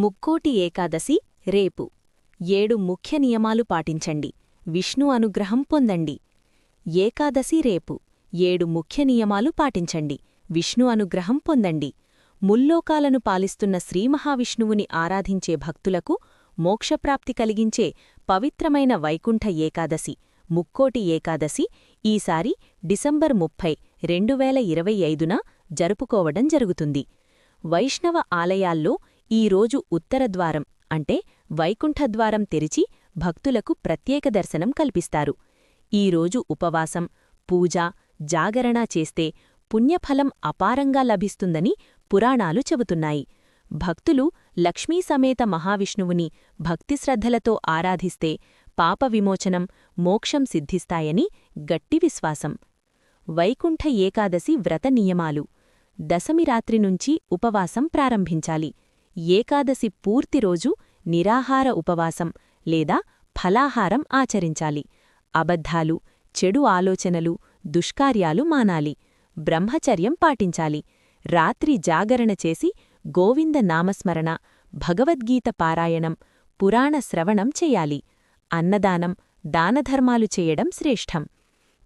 ముక్కోటి ఏకాదశి రేపు. ఏడు ముఖ్య నియమాలు పాటించండి. విష్ణు అనుగ్రహం పొందండి. ఏకాదశి రేపు. ఏడు ముఖ్య నియమాలు పాటించండి. విష్ణు అనుగ్రహం పొందండి. ముల్లోకాలను పాలిస్తున్న శ్రీమహావిష్ణువుని ఆరాధించే భక్తులకు మోక్షప్రాప్తి కలిగించే పవిత్రమైన వైకుంఠ ఏకాదశి ముక్కోటి ఏకాదశి ఈసారి డిసెంబర్ ముప్పై రెండు వేల ఇరవై ఐదున జరుపుకోవడం జరుగుతుంది. వైష్ణవ ఆలయాల్లో ఈరోజు ఉత్తరద్వారం అంటే వైకుంఠద్వారం తెరిచి భక్తులకు ప్రత్యేక దర్శనం కల్పిస్తారు. ఈరోజు ఉపవాసం పూజ జాగరణ చేస్తే పుణ్యఫలం అపారంగా లభిస్తుందని పురాణాలు చెబుతున్నాయి. భక్తులు లక్ష్మీ సమేత మహావిష్ణువుని భక్తిశ్రద్ధలతో ఆరాధిస్తే పాప విమోచనం మోక్షం సిద్ధిస్తాయని గట్టి విశ్వాసం. వైకుంఠ ఏకాదశి వ్రత నియమాలు. దశమి రాత్రి నుంచి ఉపవాసం ప్రారంభించాలి. ఏకాదశి పూర్తి రోజు నిరాహార ఉపవాసం లేదా ఫలాహారం ఆచరించాలి. అబద్ధాలు చెడు ఆలోచనలు దుష్కార్యాలు మానాలి. బ్రహ్మచర్యం పాటించాలి. రాత్రి జాగరణ చేసి గోవింద నామస్మరణ భగవద్గీత పారాయణం పురాణ శ్రవణం చెయ్యాలి అన్నదానం దానధర్మాలు చేయడం శ్రేష్టం.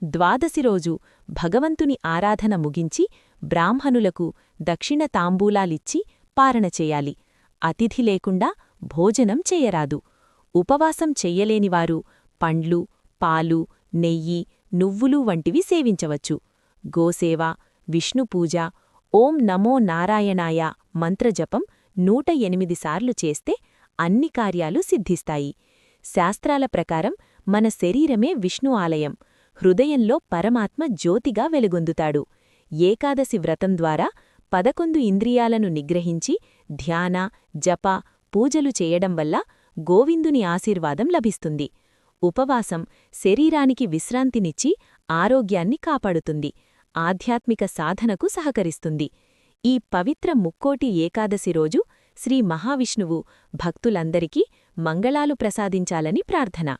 ద్వాదశి రోజు భగవంతుని ఆరాధన ముగించి బ్రాహ్మణులకు దక్షిణ తాంబూలాలిచ్చి పారణ చెయ్యాలి అతిథి లేకుండా భోజనం చేయరాదు. ఉపవాసం చెయ్యలేనివారు పండ్లు పాలు నెయ్యి నువ్వులు వంటివి సేవించవచ్చు. గోసేవ విష్ణుపూజ ఓం నమో నారాయణాయ మంత్రజపం నూట ఎనిమిది సార్లు చేస్తే అన్ని కార్యాలు సిద్ధిస్తాయి. శాస్త్రాల ప్రకారం మన శరీరమే విష్ణు ఆలయం. హృదయంలో పరమాత్మ జ్యోతిగా వెలుగొందుతాడు. ఏకాదశి వ్రతం ద్వారా పదకొందు ఇంద్రియాలను నిగ్రహించి ధ్యాన జప పూజలు చేయడం వల్ల గోవిందుని ఆశీర్వాదం లభిస్తుంది. ఉపవాసం శరీరానికి విశ్రాంతినిచ్చి ఆరోగ్యాన్ని కాపాడుతుంది. ఆధ్యాత్మిక సాధనకు సహకరిస్తుంది. ఈ పవిత్ర ముక్కోటి ఏకాదశి రోజు శ్రీ మహావిష్ణువు భక్తులందరికీ మంగళాలు ప్రసాదించాలని ప్రార్థన.